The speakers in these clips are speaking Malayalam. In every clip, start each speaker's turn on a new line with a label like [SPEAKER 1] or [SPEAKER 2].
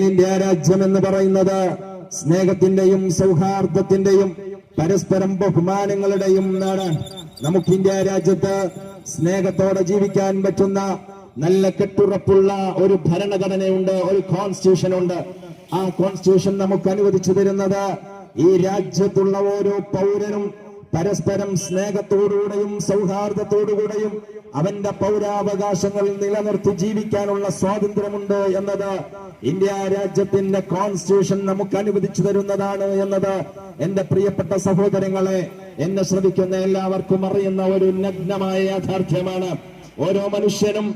[SPEAKER 1] ഇന്ത്യ രാജ്യം എന്ന് പറയുന്നത് സ്നേഹത്തിന്റെയും സൗഹാർദ്ദത്തിന്റെയും പരസ്പരം ബഹുമാനങ്ങളുടെയും നാടാണ്. നമുക്ക് ഇന്ത്യ രാജ്യത്ത് സ്നേഹത്തോടെ ജീവിക്കാൻ പറ്റുന്ന നല്ല കെട്ടുറപ്പുള്ള ഒരു ഭരണഘടനയുണ്ട് ഒരു കോൺസ്റ്റിറ്റ്യൂഷൻ ഉണ്ട് ആ കോൺസ്റ്റിറ്റ്യൂഷൻ നമുക്ക് അനുവദിച്ചു തരുന്നത് ഈ രാജ്യത്തുള്ള ഓരോ പൗരനും പരസ്പരം സ്നേഹത്തോടുകൂടെയും സൗഹാർദ്ദത്തോടുകൂടെയും അവന്റെ പൗരാവകാശങ്ങൾ നിലനിർത്തി ജീവിക്കാനുള്ള സ്വാതന്ത്ര്യമുണ്ട് എന്നത് ഇന്ത്യ രാജ്യത്തിന്റെ കോൺസ്റ്റിറ്റ്യൂഷൻ നമുക്ക് അനുവദിച്ചു തരുന്നതാണ് എന്നത് എന്റെ പ്രിയപ്പെട്ട സഹോദരങ്ങളെ എന്നെ ശ്രമിക്കുന്ന എല്ലാവർക്കും അറിയുന്ന ഒരു നഗ്നമായ യാഥാർത്ഥ്യമാണ്. ഓരോ മനുഷ്യനും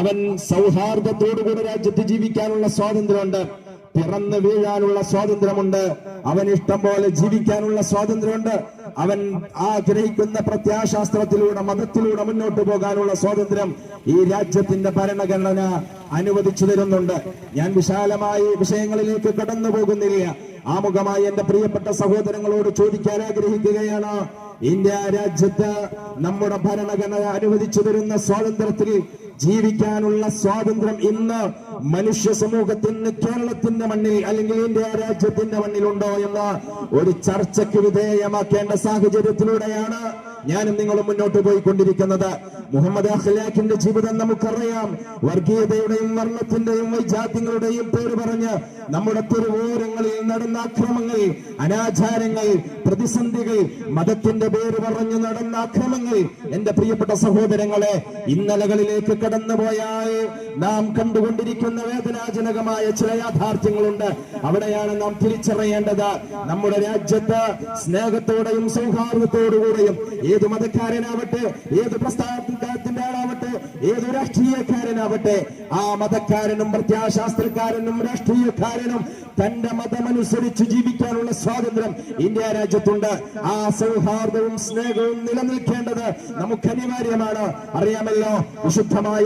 [SPEAKER 1] അവൻ സൗഹാർദ്ദത്തോടുകൂടി രാജ്യത്ത് ജീവിക്കാനുള്ള സ്വാതന്ത്ര്യമുണ്ട്. പിറന്നു വീഴാനുള്ള സ്വാതന്ത്ര്യമുണ്ട്. അവൻ ഇഷ്ടം പോലെ ജീവിക്കാനുള്ള സ്വാതന്ത്ര്യമുണ്ട്. അവൻ ആഗ്രഹിക്കുന്ന പ്രത്യാശാസ്ത്രത്തിലൂടെ മതത്തിലൂടെ മുന്നോട്ട് പോകാനുള്ള സ്വാതന്ത്ര്യം ഈ രാജ്യത്തിന്റെ ഭരണഘടന അനുവദിച്ചു തരുന്നുണ്ട്. ഞാൻ വിശാലമായി വിഷയങ്ങളിലേക്ക് കടന്നു പോകുന്നില്ല. ആമുഖമായി എന്റെ പ്രിയപ്പെട്ട സഹോദരങ്ങളോട് ചോദിക്കാൻ ആഗ്രഹിക്കുകയാണ്. ഇന്ത്യ രാജ്യത്ത് നമ്മുടെ ഭരണഘടന അനുവദിച്ചു തരുന്ന സ്വാതന്ത്ര്യത്തിൽ ജീവിക്കാനുള്ള സ്വാതന്ത്ര്യം ഇന്ന് മനുഷ്യ സമൂഹത്തിന് കേരളത്തിന്റെ മണ്ണിൽ അല്ലെങ്കിൽ ഇന്ത്യ രാജ്യത്തിന്റെ മണ്ണിലുണ്ടോ എന്ന് ഒരു ചർച്ചയ്ക്ക് വിധേയമാക്കേണ്ട സാഹചര്യത്തിലൂടെയാണ് ഞാനും നിങ്ങളും മുന്നോട്ട് പോയിക്കൊണ്ടിരിക്കുന്നത്. മുഹമ്മദ് അഖ്ലാഖിന്റെ ജീവിതം നമുക്കറിയാം. വർഗീയതയുടെയും വർണത്തിന്റെയും വൈജാത്യങ്ങളുടെയും പേര് പറഞ്ഞ് നമ്മുടെ തെരുവോരങ്ങളിൽ നടന്ന അക്രമങ്ങൾ അനാചാരങ്ങൾ പ്രതിസന്ധികൾ മതത്തിന്റെ പേര് പറഞ്ഞ് നടന്ന അക്രമങ്ങൾ. എന്റെ പ്രിയപ്പെട്ട സഹോദരങ്ങളെ ഇന്നലകളിലേക്ക് കടന്നുപോയാൽ നാം കണ്ടുകൊണ്ടിരിക്കുന്ന വേദനാജനകമായ ചില യാഥാർത്ഥ്യങ്ങളുണ്ട്. അവിടെയാണ് നാം തിരിച്ചറിയേണ്ടത്. നമ്മുടെ രാജ്യത്ത് സ്നേഹത്തോടെയും സൗഹാർദ്ദത്തോടുകൂടെയും ഏത് മതക്കാരനാവട്ടെ ഏത് പ്രസ്ഥാനത്തിന്റെ ഏത് രാഷ്ട്രീയക്കാരനാവട്ടെ? ആ മതക്കാരനും പ്രത്യാശാസ്ത്രക്കാരനും രാഷ്ട്രീയക്കാരനും തന്റെ മതമനുസരിച്ച് ജീവിക്കാനുള്ള സ്വാതന്ത്ര്യം ഇന്ത്യ രാജ്യത്തുണ്ട്. ആ സൗഹാർദ്ദവും സ്നേഹവും നിലനിൽക്കേണ്ടത് നമുക്ക് അനിവാര്യമാണ്. അറിയാമല്ലോ വിശുദ്ധമായ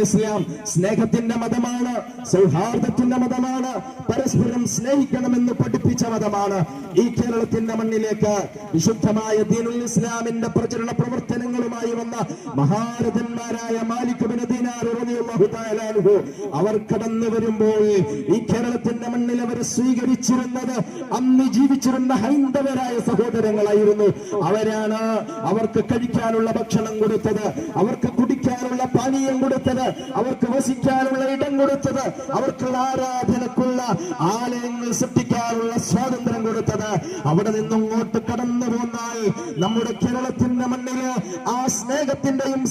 [SPEAKER 1] ഇസ്ലാം സ്നേഹത്തിന്റെ മതമാണ് സൗഹാർദ്ദത്തിന്റെ മതമാണ് പരസ്പരം സ്നേഹിക്കണമെന്ന് പഠിപ്പിച്ച മതമാണ്. ഈ കേരളത്തിന്റെ മണ്ണിലേക്ക് വിശുദ്ധമായ ദീനുൽ ഇസ്ലാമിന്റെ പ്രചരണ പ്രവർത്തനങ്ങളുമായി വന്ന മഹാരഥന്മാരായ മാലിക് ബിൻ ദീനാർ റളിയല്ലാഹു അവർ കടന്നു വരുമ്പോൾ ഈ കേരളത്തിന്റെ മണ്ണിൽ അവർ സ്വീകരിച്ചിരുന്നത് അന്ന് ജീവിച്ചിരുന്ന ഹൈന്ദവരായ സഹോദരങ്ങളായിരുന്നു. അവരാണ് അവർക്ക് കഴിക്കാനുള്ള ഭക്ഷണം കൊടുത്തത് അവർക്ക് കുടിക്കാനുള്ള പാനീയം കൊടുത്തത് അവർക്ക് വസിക്കാനുള്ള ഇടം കൊടുത്തത് അവർക്ക് ആരാധനക്കുള്ള ആലയങ്ങൾ സൃഷ്ടിക്കാനുള്ള സ്വാതന്ത്ര്യം കൊടുത്തത്. അവിടെ നിന്നിങ്ങോട്ട് കടന്നു പോന്നാൽ നമ്മുടെ കേരളത്തിന്റെ മണ്ണിൽ ആ സ്നേഹത്തിന്റെയും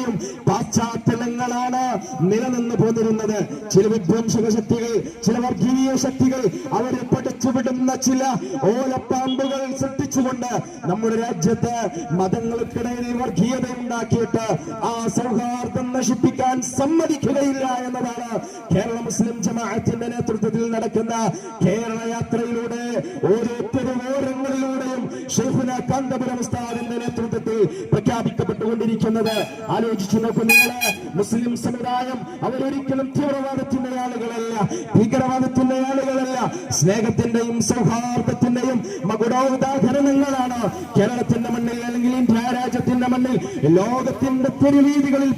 [SPEAKER 1] സൗഹാർദ്ദത്തിന്റെയും പാശ്ചാത്യങ്ങളാണ് നിലനിന്ന് പോന്നിരുന്നത്. ചില വിധ്വംസക ശക്തികൾ ചില വർഗീയ ശക്തികൾ അവരെ പഠിച്ചുവിടുന്ന ചില ഓലപ്പാമ്പുകൾ സൃഷ്ടിച്ചുകൊണ്ട് നമ്മുടെ രാജ്യത്ത് മതങ്ങൾക്കിടയിൽ വർഗീയത ഉണ്ടാക്കിയിട്ട് ആ സൗഹാർദ്ദം നശിപ്പിക്കാൻ സമ്മതിക്കുകയില്ല എന്നതാണ് കേരള മുസ്ലിം ജമാഅത്തിന്റെ നേതൃത്വത്തിൽ നടക്കുന്ന കേരള യാത്രയിലൂടെ ഓരോ തെരുവോരങ്ങളിലൂടെയും ഷെയ്ഖുന കാന്തപുരം ഉസ്താദിന്റെ നേതൃത്വത്തിൽ ആലോചിച്ചു നോക്കൂ നിങ്ങൾ. മുസ്ലിം സമുദായം അവരൊരിക്കലും തീവ്രവാദത്തിന്റെ ആളുകളല്ല ഭീകരവാദത്തിന്റെ ആളുകളല്ല. സ്നേഹത്തിന്റെയും സൗഹാർദ്ദത്തിന്റെയും മകുടോദാഹരണങ്ങളാണ് കേരളത്തിന്റെ മണ്ണിൽ അല്ലെങ്കിൽ ഇന്ത്യ രാജ്യത്തിന്റെ മണ്ണിൽ ലോകത്തിന്റെ തെരുവീതികളിൽ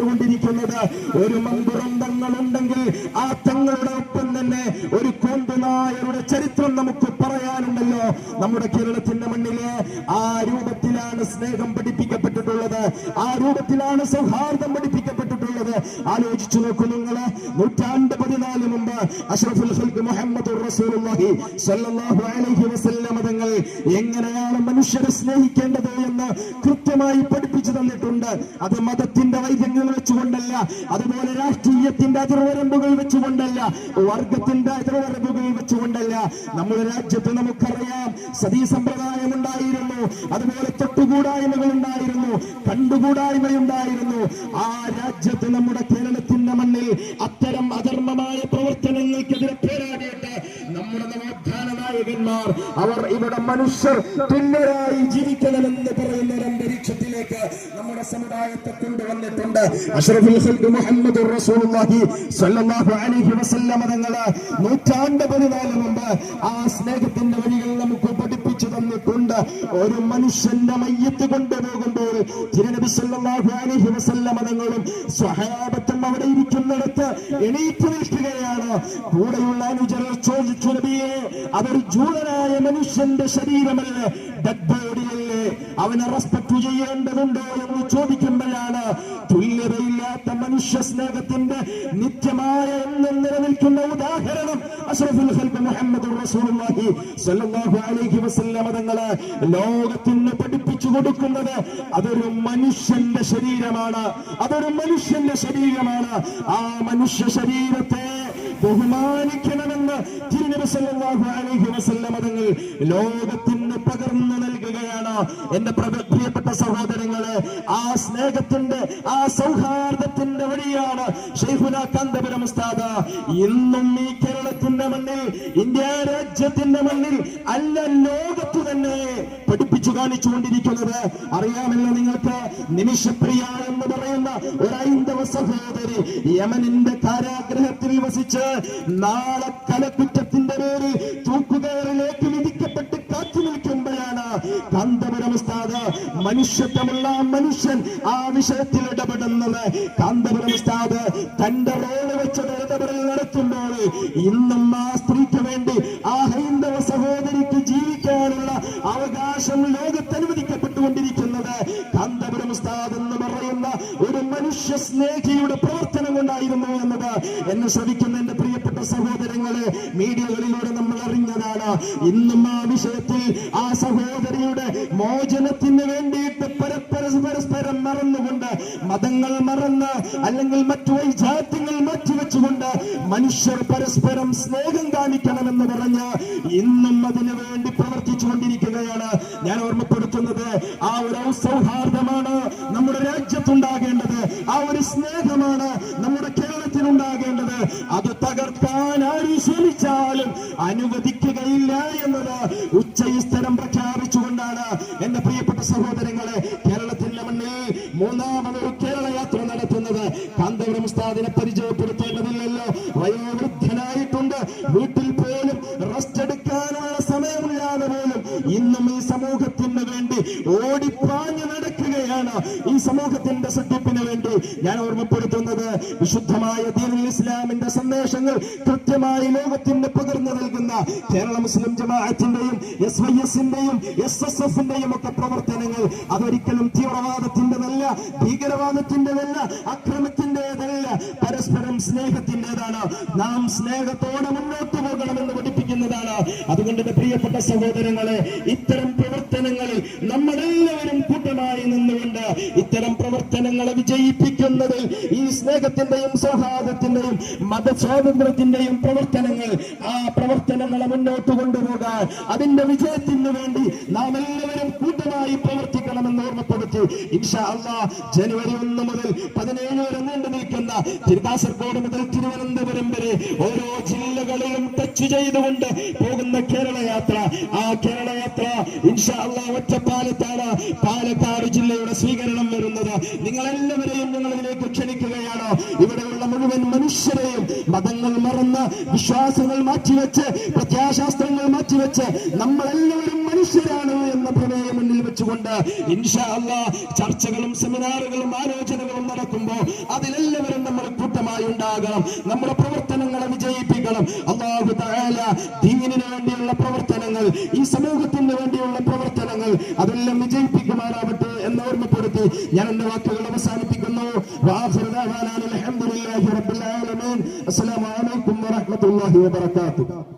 [SPEAKER 1] പഠിപ്പിക്കപ്പെട്ടുകൊണ്ടിരിക്കുന്നത് ഒരു മമ്പുറം തങ്ങളുണ്ടെങ്കിൽ ആ തങ്ങളുടെ ഒപ്പം തന്നെ ഒരു കോന്തനായരുടെ ചരിത്രം നമുക്ക് പറയാനുണ്ടല്ലോ. നമ്മുടെ കേരളത്തിന്റെ മണ്ണിൽ ആ രൂപത്തിലാണ് സ്നേഹം പഠിപ്പിക്കപ്പെട്ടിട്ടുള്ളത്. ആ രൂപത്തിലാണ് സൗഹാർദ്ദം പഠിപ്പിക്കപ്പെട്ടിട്ടുള്ളത്. ആലോചിച്ചു നോക്കൂ നിങ്ങൾ നൂറ്റാണ്ട് പതിനാല് മുമ്പ് അഷ്റഫുൽ മുഹമ്മദ് തങ്ങൾ എങ്ങനെയാണ് മനുഷ്യരെ സ്നേഹിക്കേണ്ടത് എന്ന് കൃത്യമായി പഠിപ്പിച്ചു തന്നിട്ടുണ്ട്. അത് മതത്തിന്റെ വൈദ്യങ്ങൾ വെച്ചുകൊണ്ടല്ല അതുപോലെ രാഷ്ട്രീയത്തിന്റെ അതിർവരമ്പുകൾ വെച്ചുകൊണ്ടല്ല വർഗത്തിന്റെ അതിർവരമ്പുകൾ വെച്ചുകൊണ്ടല്ല. നമ്മുടെ രാജ്യത്ത് നമുക്കറിയാം സതീ സമ്പ്രദായം ഉണ്ടായിരുന്നു അതുപോലെ തൊട്ടുകൂടായ്മകൾ ഉണ്ടായിരുന്നു കണ്ടുകൂടായ്മയുണ്ടായിരുന്നു. ആ രാജ്യത്ത് നമ്മുടെ കേരളത്തിന്റെ മണ്ണിൽ അത്തരം അധർമ്മമായ പ്രവർത്തനങ്ങൾക്കെതിരെ പോരാടിയിട്ട് നമ്മുടെ നവോത്ഥാന നായകന്മാർ അവർ ഇവിടെ മനുഷ്യർ തുല്യരായി ജീവിക്കണമെന്ന് പറയുന്ന ഒരു അന്തരീക്ഷത്തിലേക്ക് നമ്മുടെ സമുദായത്തെ കൊണ്ടുവന്നിട്ടുണ്ട്. അഷ്റഫുൽ മുഹമ്മദ് റസൂലുള്ളാഹി അലൈഹി വസല്ലം നൂറ്റാണ്ട് പതിനാല് മുമ്പ് ആ സ്നേഹത്തിന്റെ വഴികൾ നമുക്ക് പഠിപ്പിച്ചു പഠിപ്പിച്ചു തന്നിട്ടുണ്ട് ഒരു മനുഷ്യന്റെ മയ്യത്ത് കൊണ്ടുപോകുമ്പോൾ തിരുനബി സല്ലല്ലാഹു അലൈഹി വസല്ലമ തങ്ങളും സ്വഹാബത്തും അവിടെ ഇരിക്കുന്നിടത്ത് എണീറ്റ് നിൽക്കുകയാണ്. കൂടെയുള്ള അനുചരർ ചോദിച്ചു നബിയെ അതൊരു ജൂതനായ മനുഷ്യന്റെ ശരീരമല്ലേ? ബോഡിയല്ലേ അവനെ റെസ്പെക്ട് ചെയ്യേണ്ടതുണ്ടോ എന്ന് ചോദിക്കുമ്പോഴാണ് തുല്യതയില്ലാത്ത മനുഷ്യ സ്നേഹത്തിന്റെ നിത്യമായ എന്നും നിലനിൽക്കുന്ന ഉദാഹരണം അഷ്റഫുൽ ഖൽഖ് മുഹമ്മദ് റസൂലുള്ളാഹി സ്വല്ലല്ലാഹു അലൈഹി വസല്ലം തങ്ങളെ ലോകത്തിന് പഠിപ്പിച്ചു കൊടുക്കുന്നത് അതൊരു മനുഷ്യന്റെ ശരീരമാണ്. അതൊരു മനുഷ്യന്റെ ശരീരമാണ്. ആ മനുഷ്യ ശരീരത്തെ ബഹുമാനിക്കണമെന്ന് തിരുനബി സല്ലല്ലാഹു അലൈഹി വസല്ലമ തങ്ങൾ ലോകത്തിന് പകർന്നു നൽകുകയാണ്. എന്റെ പ്ര- പ്രിയപ്പെട്ട സഹോദരങ്ങളെ ആ സ്നേഹത്തിന്റെ ആ സൗഹാർദ്ദത്തിന്റെ വഴിയാണ് ഷെയ്ഖുന കാന്തപുരം ഉസ്താദ. ഇന്നും ഈ കേരളത്തിന്റെ മണ്ണിൽ ഇന്ത്യ രാജ്യത്തിന്റെ മണ്ണിൽ അല്ല ലോകത്തു തന്നെ പഠിപ്പിച്ചു കാണിച്ചുകൊണ്ടിരിക്കുന്നത്. അറിയാമല്ലോ നിങ്ങൾക്ക് നിമിഷപ്രിയ എന്ന് പറയുന്ന ഒരു സഹോദരി യമനിന്റെ കാരാഗ്രഹത്തിൽ വസിച്ച് നാളെ തലക്കുറ്റത്തിന്റെ പേര് തൂക്കുകയറിലേക്ക് വിധിക്കപ്പെട്ട് കാത്തു നിൽക്കുമ്പോഴാണ് കാന്തപുരം ഉസ്താദ് മനുഷ്യത്വമുള്ള മനുഷ്യൻ ആ വിഷയത്തിൽ ഇടപെടുന്നത്. കാന്തപുരം ഉസ്താദ് തന്റെ റോൾ വെച്ചത് ഇടപെടൽ നടത്തുമ്പോൾ ഇന്നും ആ സ്ത്രീക്ക് വേണ്ടി ആ ഹൈന്ദവ സഹോദരിക്ക് ജീവിക്കാനുള്ള അവകാശം ലോകത്ത് അനുവദിക്കപ്പെട്ടുകൊണ്ടിരിക്കുന്നത് കാന്തപുരം ഉസ്താദ് എന്ന് മനുഷ്യ സ്നേഹിയുടെ പ്രവർത്തനം കൊണ്ടായിരുന്നു എന്നത്. എന്നെ ശ്രമിക്കുന്ന എന്റെ പ്രിയപ്പെട്ട സഹോദരങ്ങളെ മീഡിയകളിലൂടെ നമ്മൾ അറിഞ്ഞതാണ്. ഇന്നും ആ വിഷയത്തിൽ ആ സഹോദരിയുടെ മോചനത്തിന് വേണ്ടിയിട്ട് പരസ്പര പരസ്പരം മറന്നുകൊണ്ട് മതങ്ങൾ മറന്ന് അല്ലെങ്കിൽ മറ്റു വൈജാത്യങ്ങൾ മാറ്റിവെച്ചുകൊണ്ട് മനുഷ്യർ പരസ്പരം സ്നേഹം കാണിക്കണമെന്ന് പറഞ്ഞ് ഇന്നും അതിനു വേണ്ടി പ്രവർത്തിച്ചുകൊണ്ടിരിക്കുകയാണ് ഞാൻ ഓർമ്മപ്പെടുത്തുന്നത് ആ ഒരു സൗഹാർദ്ദമാണ് നമ്മുടെ രാജ്യത്തുണ്ടാകേണ്ടത് ആ ഒരു സ്നേഹമാണ് നമ്മുടെ കേരളത്തിനുണ്ടാകേണ്ടത് അത് തകർക്കാൻ ആര് ശ്രമിച്ചാലും അനുവദിക്കുകയില്ല എന്നത് ഉച്ചസ്ഥലം പ്രഖ്യാപിച്ചുകൊണ്ടാണ് എന്റെ പ്രിയപ്പെട്ട സഹോദരങ്ങളെ കേരളത്തിന്റെ മണ്ണിൽ മൂന്നാമതൊരു കേരള യാത്ര നടത്തുന്നത്. കാന്തപുരം ഉസ്താദിനെ പരിചയപ്പെടുത്തേണ്ടതില്ലല്ലോ. വയോവൃദ്ധനായിട്ടുണ്ട്. വീട്ടിൽ പോലും റെസ്റ്റ് എടുക്കാനുള്ള സമയമില്ലാതെ പോലും ഇന്നും ഈ സമൂഹത്തിന് വേണ്ടി ഓടിപ്പാഞ്ഞു നടക്കുകയാണ് ഈ സമൂഹത്തിന്റെ സൃഷ്ടിപ്പിന് വേണ്ടി? ഞാൻ ഓർമ്മപ്പെടുത്തുന്നത് വിശുദ്ധമായ ദീനുൽ ഇസ്ലാമിന്റെ സന്ദേശങ്ങൾ കൃത്യമായി ലോകത്തിന് പകർന്നു നൽകുന്ന കേരള മുസ്ലിം ജമാഅത്തിന്റെയും എസ് വൈ എസിന്റെയും എസ് എസ് എഫിന്റെയും ഒക്കെ പ്രവർത്തനങ്ങൾ. അതൊരിക്കലും തീവ്രവാദത്തിന്റെതല്ല ഭീകരവാദത്തിന്റെതല്ല അക്രമത്തിന്റേതല്ല പരസ്പരം സ്നേഹത്തിന്റേതാണ് നാം സ്നേഹത്തോടെ മുന്നോട്ട് പോകണമെന്ന് പഠിപ്പിക്കുന്നതാണ്. അതുകൊണ്ട് പ്രിയപ്പെട്ട സഹോദരങ്ങളെ ഇത്തരം പ്രവർത്തനങ്ങളിൽ നമ്മളെല്ലാവരും കൂട്ടമായി നിന്നുകൊണ്ട് ഇത്തരം പ്രവർത്തനങ്ങളെ വിജയിപ്പിക്കുന്നതിൽ ഈ സ്നേഹത്തിന്റെയും സൗഹാർദ്ദത്തിന്റെയും മതസ്വാതന്ത്ര്യത്തിന്റെയും പ്രവർത്തനങ്ങൾ ആ പ്രവർത്തനങ്ങളെ മുന്നോട്ട് കൊണ്ടുപോകാൻ അതിന്റെ വിജയത്തിന് വേണ്ടി നാം എല്ലാവരും കൂട്ടമായി പ്രവർത്തിക്കണമെന്ന് ഓർമ്മപ്പെടുത്തി. ഇൻഷാ അള്ളാ ജനുവരി ഒന്ന് മുതൽ പതിനേഴ് വരെ നീണ്ടു നിൽക്കുന്ന തിരുകാസർഗോഡ് മുതൽ തിരുവനന്തപുരം വരെ ഓരോ ജില്ലകളിലും ടച്ച് ചെയ്തുകൊണ്ട് പോകുന്ന കേരള യാത്ര ആ കേരള യാത്ര ഇൻഷാ അള്ളാ ഒറ്റപ്പാലത്താണ്. പാലക്കാട് ജില്ലയുടെ സ്വീകരണം വരുന്നത്. നിങ്ങളെല്ലാവരെയും ഞങ്ങൾ ക്ഷണിക്കുകയാണ്. ഇവിടെയുള്ള മുഴുവൻ മനുഷ്യരെയും മതങ്ങൾ മറന്ന് വിശ്വാസങ്ങൾ മാറ്റിവെച്ച് പ്രത്യാശാസ്ത്രങ്ങൾ മാറ്റിവെച്ച് നമ്മളെല്ലാവരും മനുഷ്യരാണ് എന്ന പ്രമേയം മുന്നിൽ വെച്ചുകൊണ്ട് ഇൻഷാ ചർച്ചകളും സെമിനാറുകളും ആലോചനകളും നടക്കുമ്പോൾ അതിലെല്ലാവരും നമ്മൾ കൂട്ടമായി ഉണ്ടാകണം. നമ്മുടെ പ്രവർത്തനങ്ങളെ വിജയിപ്പിക്കണം. അള്ളാഹു ദീനിന് വേണ്ടിയുള്ള പ്രവർത്തനങ്ങൾ ഈ സമൂഹത്തിന് വേണ്ടിയുള്ള പ്രവർത്തനങ്ങൾ അതെല്ലാം വിജയിപ്പിക്കുമാറാവട്ടെ എന്ന് ഓർമ്മപ്പെടുത്തി ഞാൻ എന്റെ വാക്കുകൾ അവസാനിപ്പിക്കുന്നു. അസ്സലാമു അലൈക്കും വറഹ്മത്തുള്ളാഹി വബറകാതുഹു.